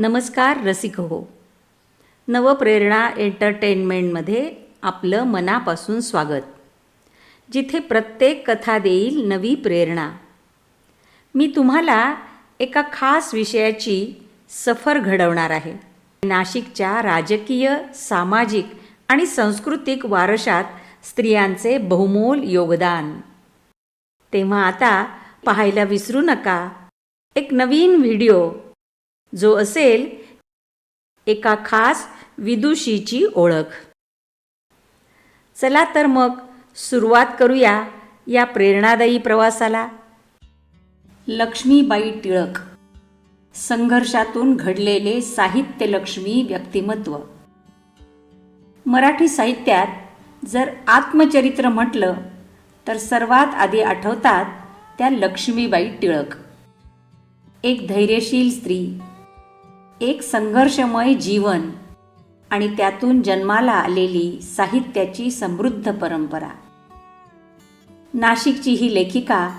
नमस्कार रसिक हो. नवप्रेरणा एंटरटेनमेंटमध्ये आपलं मनापासून स्वागत. जिथे प्रत्येक कथा देईल नवी प्रेरणा. मी तुम्हाला एका खास विषयाची सफर घडवणार आहे. नाशिकच्या राजकीय सामाजिक आणि सांस्कृतिक वारशात स्त्रियांचे बहुमोल योगदान. तेव्हा आता पाहायला विसरू नका. एक नवीन व्हिडिओ जो असेल एका खास विदुषीची ओळख. चला तर मग सुरुवात करूया या प्रेरणादायी प्रवासाला. लक्ष्मीबाई टिळक. संघर्षातून घडलेले साहित्यलक्ष्मी व्यक्तिमत्व. मराठी साहित्यात जर आत्मचरित्र म्हटलं तर सर्वात आधी आठवतात त्या लक्ष्मीबाई टिळक. एक धैर्यशील स्त्री एक संघर्षमय जीवन आणि त्यातून जन्माला आलेली साहित्याची समृद्ध परंपरा. नाशिकची ही लेखिका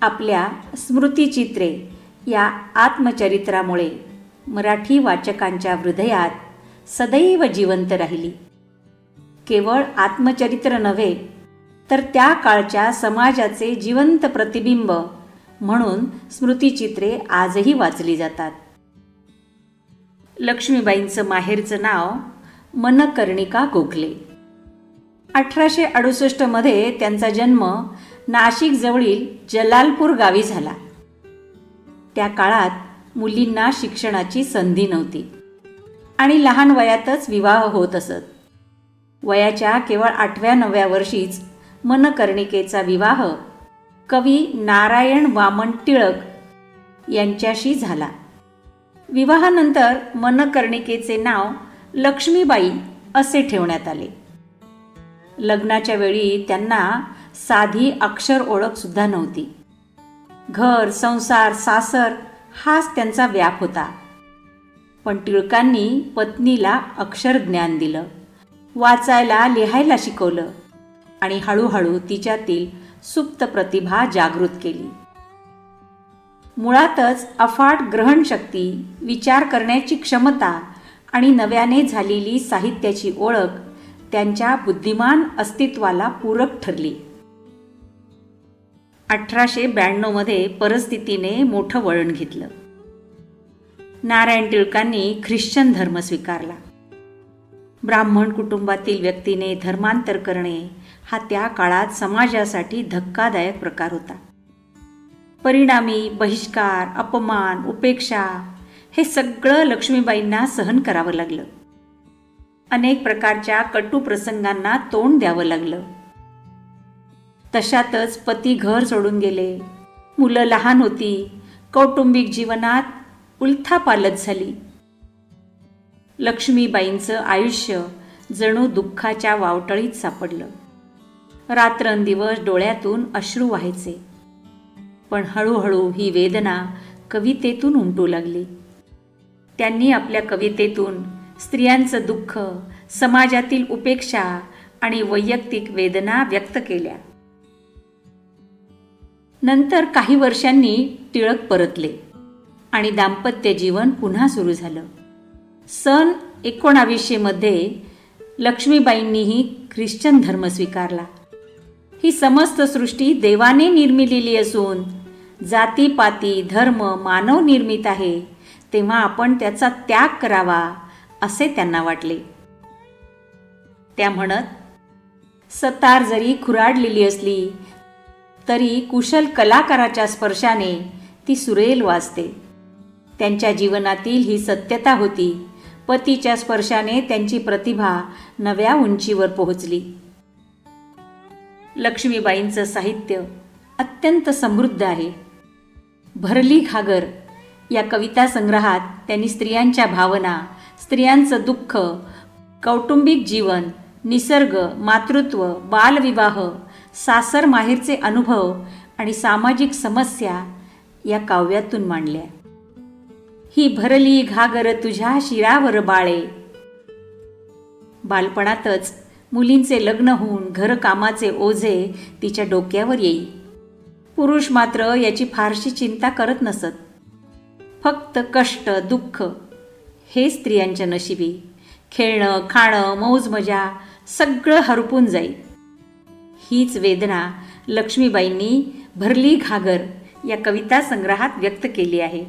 आपल्या स्मृतिचित्रे या आत्मचरित्रामुळे मराठी वाचकांच्या हृदयात सदैव जिवंत राहिली. केवळ आत्मचरित्र नव्हे तर त्या काळच्या समाजाचे जिवंत प्रतिबिंब म्हणून स्मृतिचित्रे आजही वाचली जातात. लक्ष्मीबाईंचं माहेरचं नाव मनकर्णिका गोखले. अठराशे अडुसष्टमध्ये त्यांचा जन्म नाशिकजवळील जलालपूर गावी झाला. त्या काळात मुलींना शिक्षणाची संधी नव्हती आणि लहान वयातच विवाह होत असत. वयाच्या केवळ आठव्या नवव्या वर्षीच मनकर्णिकेचा विवाह कवी नारायण वामन टिळक यांच्याशी झाला. विवाहानंतर मनकर्णिकेचे नाव लक्ष्मीबाई असे ठेवण्यात आले. लग्नाच्या वेळी त्यांना साधी अक्षर ओळख सुद्धा नव्हती. घर संसार सासर हाच त्यांचा व्याप होता. पण टिळकांनी पत्नीला अक्षर ज्ञान दिलं वाचायला लिहायला शिकवलं आणि हळूहळू तिच्यातील सुप्त प्रतिभा जागृत केली. मुळातच अफाट ग्रहणशक्ती विचार करण्याची क्षमता आणि नव्याने झालेली साहित्याची ओळख त्यांच्या बुद्धिमान अस्तित्वाला पूरक ठरली. अठराशे ब्याण्णवमध्ये परिस्थितीने मोठं वळण घेतलं. नारायण टिळकांनी ख्रिश्चन धर्म स्वीकारला. ब्राह्मण कुटुंबातील व्यक्तीने धर्मांतर करणे हा त्या काळात समाजासाठी धक्कादायक प्रकार होता. परिणामी बहिष्कार अपमान उपेक्षा हे सगळं लक्ष्मीबाईंना सहन करावं लागलं. अनेक प्रकारच्या कटू प्रसंगांना तोंड द्यावं लागलं. तशातच पती घर सोडून गेले. मुलं लहान होती. कौटुंबिक जीवनात उलथापालत झाली. लक्ष्मीबाईंचं आयुष्य जणू दुःखाच्या वावटळीत सापडलं. रात्रंदिवस डोळ्यातून अश्रू व्हायचे. पण हळूहळू ही वेदना कवितेतून उमटू लागली. त्यांनी आपल्या कवितेतून स्त्रियांचं दुःख समाजातील उपेक्षा आणि वैयक्तिक वेदना व्यक्त केल्या. नंतर काही वर्षांनी टिळक परतले आणि दाम्पत्य जीवन पुन्हा सुरू झालं. सन एकोणावीसशेमध्ये लक्ष्मीबाईंनीही ख्रिश्चन धर्म स्वीकारला. ही समस्त सृष्टी देवाने निर्मिलेली असून जातीपाती धर्म मानवनिर्मित आहे तेव्हा आपण त्याचा त्याग करावा असे त्यांना वाटले. त्या म्हणत सतार जरी खुराडलेली असली तरी कुशल कलाकाराच्या स्पर्शाने ती सुरेल वाजते. त्यांच्या जीवनातील ही सत्यता होती पतीच्या स्पर्शाने त्यांची प्रतिभा नव्या उंचीवर पोहोचली. लक्ष्मीबाईंचं साहित्य अत्यंत समृद्ध आहे. भरली घागर. या कविता संग्रहात त्यांनी स्त्रियांच्या भावना स्त्रियांचं दुःख कौटुंबिक जीवन निसर्ग मातृत्व बालविवाह सासर माहेरचे अनुभव आणि सामाजिक समस्या या काव्यातून मांडल्या. ही भरली घागर तुझ्या शिरावर बाळे. बालपणातच मुलींचे लग्न होऊन घरकामाचे ओझे तिच्या डोक्यावर येई. पुरुष मात्र याची फारशी चिंता करत नसत. फक्त कष्ट दुःख हे स्त्रियांच्या नशिबी. खेळणं खाणं मौजमजा सगळं हरपून जाईल. हीच वेदना लक्ष्मीबाईंनी भरली घागर या कविता संग्रहात व्यक्त केली आहे.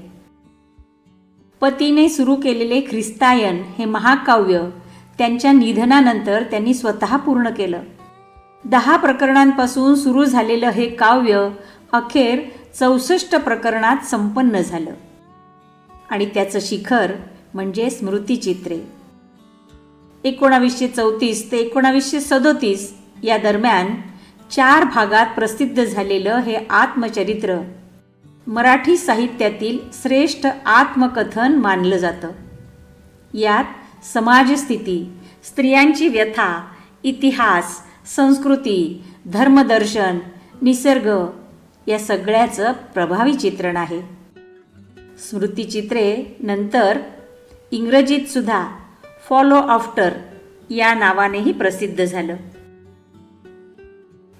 पतीने सुरू केलेले ख्रिस्तायन हे महाकाव्य त्यांच्या निधनानंतर त्यांनी स्वतः पूर्ण केलं. दहा प्रकरणांपासून सुरू झालेलं हे काव्य अखेर चौसष्ट प्रकरणात संपन्न झालं. आणि त्याचं शिखर म्हणजे स्मृतिचित्रे. एकोणावीसशे चौतीस ते एकोणावीसशे सदोतीस या दरम्यान चार भागात प्रसिद्ध झालेलं हे आत्मचरित्र मराठी साहित्यातील श्रेष्ठ आत्मकथन मानलं जातं. यात समाजस्थिती स्त्रियांची व्यथा इतिहास संस्कृती धर्मदर्शन निसर्ग या सगळ्याचं प्रभावी चित्रण आहे. स्मृतिचित्रे नंतर इंग्रजीतसुद्धा फॉलो आफ्टर या नावानेही प्रसिद्ध झालं.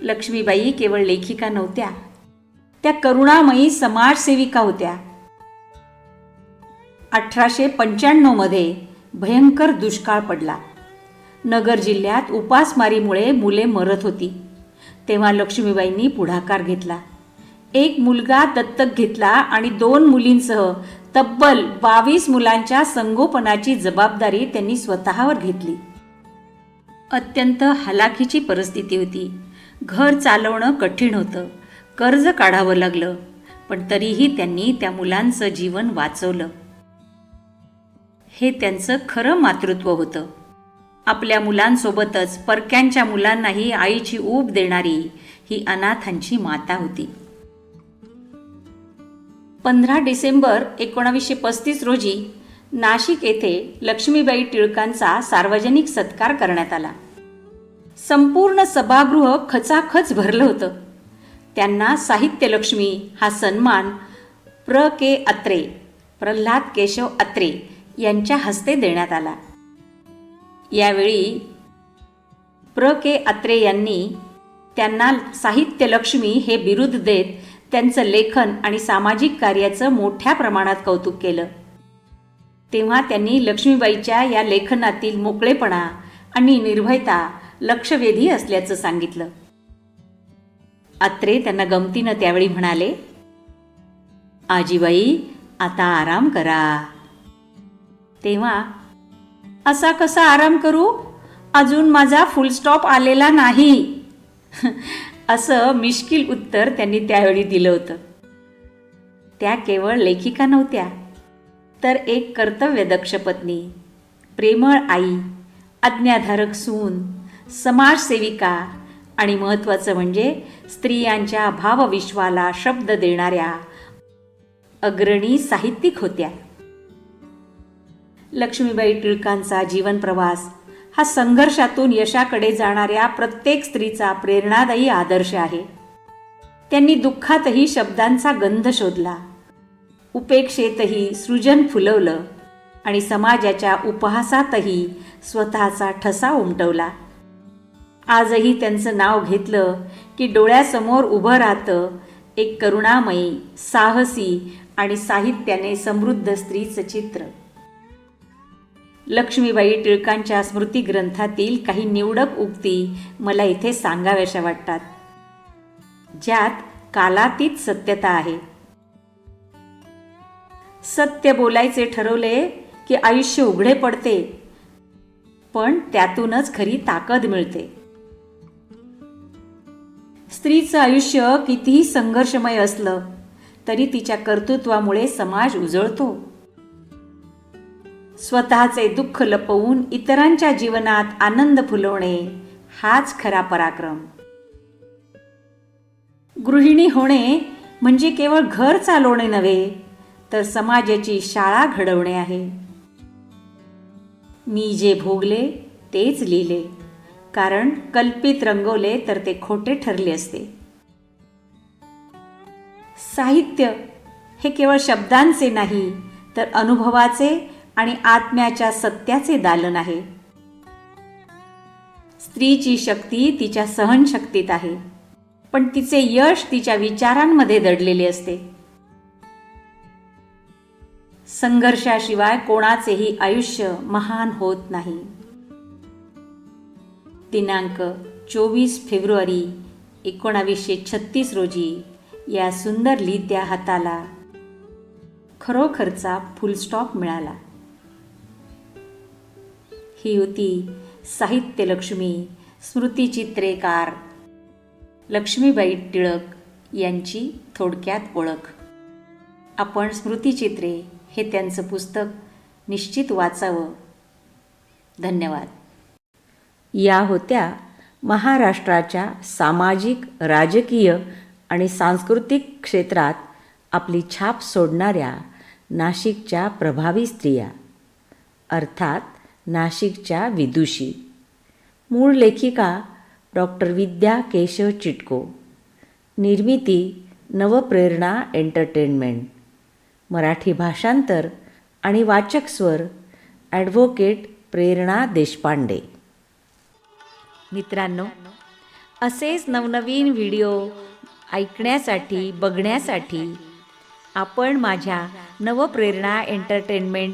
लक्ष्मीबाई केवळ लेखिका नव्हत्या त्या करुणामयी समाजसेविका होत्या. अठराशे पंच्याण्णवमध्ये भयंकर दुष्काळ पडला. नगर जिल्ह्यात उपासमारीमुळे मुले मरत होती. तेव्हा लक्ष्मीबाईंनी पुढाकार घेतला. एक मुलगा दत्तक घेतला आणि दोन मुलींसह तब्बल बावीस मुलांच्या संगोपनाची जबाबदारी त्यांनी स्वतःवर घेतली. अत्यंत हलाखीची परिस्थिती होती. घर चालवणं कठीण होतं. कर्ज काढावं लागलं. पण तरीही त्यांनी त्या मुलांचं जीवन वाचवलं. हे त्यांचं खरं मातृत्व होतं. आपल्या मुलांसोबतच परक्यांच्या मुलांनाही आईची ऊब देणारी ही अनाथांची माता होती. पंधरा डिसेंबर एकोणावीसशे पस्तीस रोजी नाशिक येथे लक्ष्मीबाई टिळकांचा सार्वजनिक सत्कार करण्यात आला. संपूर्ण सभागृह खचाखच भरलं होतं. त्यांना साहित्यलक्ष्मी हा सन्मान प्र. के. अत्रे प्रल्हाद केशव अत्रे यांच्या हस्ते देण्यात आला. यावेळी प्र. के. अत्रे यांनी त्यांना साहित्यलक्ष्मी हे बिरुद देत त्यांचं लेखन आणि सामाजिक कार्याचं मोठ्या प्रमाणात कौतुक केलं. तेव्हा त्यांनी लक्ष्मीबाईच्या या लेखनातील मोकळेपणा आणि निर्भयता लक्षवेधी असल्याचं सांगितलं. अत्रे त्यांना गमतीनं त्यावेळी म्हणाले आजीबाई आता आराम करा. तेव्हा असा कसा आराम करू? अजून माझा फुलस्टॉप आलेला नाही. असं मिश्किल उत्तर त्यांनी त्यावेळी दिलं होतं. त्या केवळ लेखिका नव्हत्या तर एक कर्तव्यदक्ष पत्नी प्रेमळ आई आज्ञाधारक सून समाजसेविका आणि महत्त्वाचं म्हणजे स्त्रियांच्या भावविश्वाला शब्द देणाऱ्या अग्रणी साहित्यिक होत्या. लक्ष्मीबाई टिळकांचा जीवनप्रवास हा संघर्षातून यशाकडे जाणाऱ्या प्रत्येक स्त्रीचा प्रेरणादायी आदर्श आहे. त्यांनी दुःखातही शब्दांचा गंध शोधला. उपेक्षेतही सृजन फुलवलं आणि समाजाच्या उपहासातही स्वतःचा ठसा उमटवला. आजही त्यांचं नाव घेतलं की डोळ्यासमोर उभं राहतं एक करुणामयी साहसी आणि साहित्याने समृद्ध स्त्रीचं चित्र. लक्ष्मीबाई टिळकांच्या स्मृती ग्रंथातील काही निवडक उक्ती मला इथे सांगाव्याशा वाटतात. ज्यात कालातीत सत्यता आहे. सत्य बोलायचे ठरवले की आयुष्य उघडे पडते पण त्यातूनच खरी ताकद मिळते. स्त्रीचं आयुष्य कितीही संघर्षमय असलं तरी तिच्या कर्तृत्वामुळे समाज उजळतो. स्वतःचे दुःख लपवून इतरांच्या जीवनात आनंद फुलवणे हाच खरा पराक्रम. गृहिणी होणे म्हणजे केवळ घर चालवणे नव्हे तर समाजाची शाळा घडवणे आहे. मी जे भोगले तेच लिहिले. कारण कल्पित रंगवले तर ते खोटे ठरले असते. साहित्य हे केवळ शब्दांचे नाही तर अनुभवाचे आणि आत्म्याच्या सत्याचे दालन आहे. स्त्रीची शक्ती तिच्या सहनशक्तीत आहे पण तिचे यश तिच्या विचारांमध्ये दडलेले असते. संघर्षाशिवाय कोणाचेही आयुष्य महान होत नाही. दिनांक चोवीस फेब्रुवारी एकोणावीसशे छत्तीस रोजी या सुंदर लिहित्या हाताला खरोखरचा फुलस्टॉप मिळाला. ही होती साहित्यलक्ष्मी स्मृतिचित्रेकार लक्ष्मीबाई टिळक यांची थोडक्यात ओळख. आपण स्मृतिचित्रे हे त्यांचं पुस्तक निश्चित वाचावं. धन्यवाद. या होत्या महाराष्ट्राच्या सामाजिक राजकीय आणि सांस्कृतिक क्षेत्रात आपली छाप सोडणाऱ्या नाशिकच्या प्रभावी स्त्रिया. अर्थात नाशिकच्या विदुषी. मूळ लेखिका डॉक्टर विद्या केशव चिटको. निर्मिती नवप्रेरणा एंटरटेनमेंट. मराठी भाषांतर आणि वाचक स्वर ॲडव्होकेट प्रेरणा देशपांडे. मित्रांनो असेच नवनवीन व्हिडिओ ऐकण्यासाठी बघण्यासाठी आपण माझ्या नवप्रेरणा एंटरटेनमेंट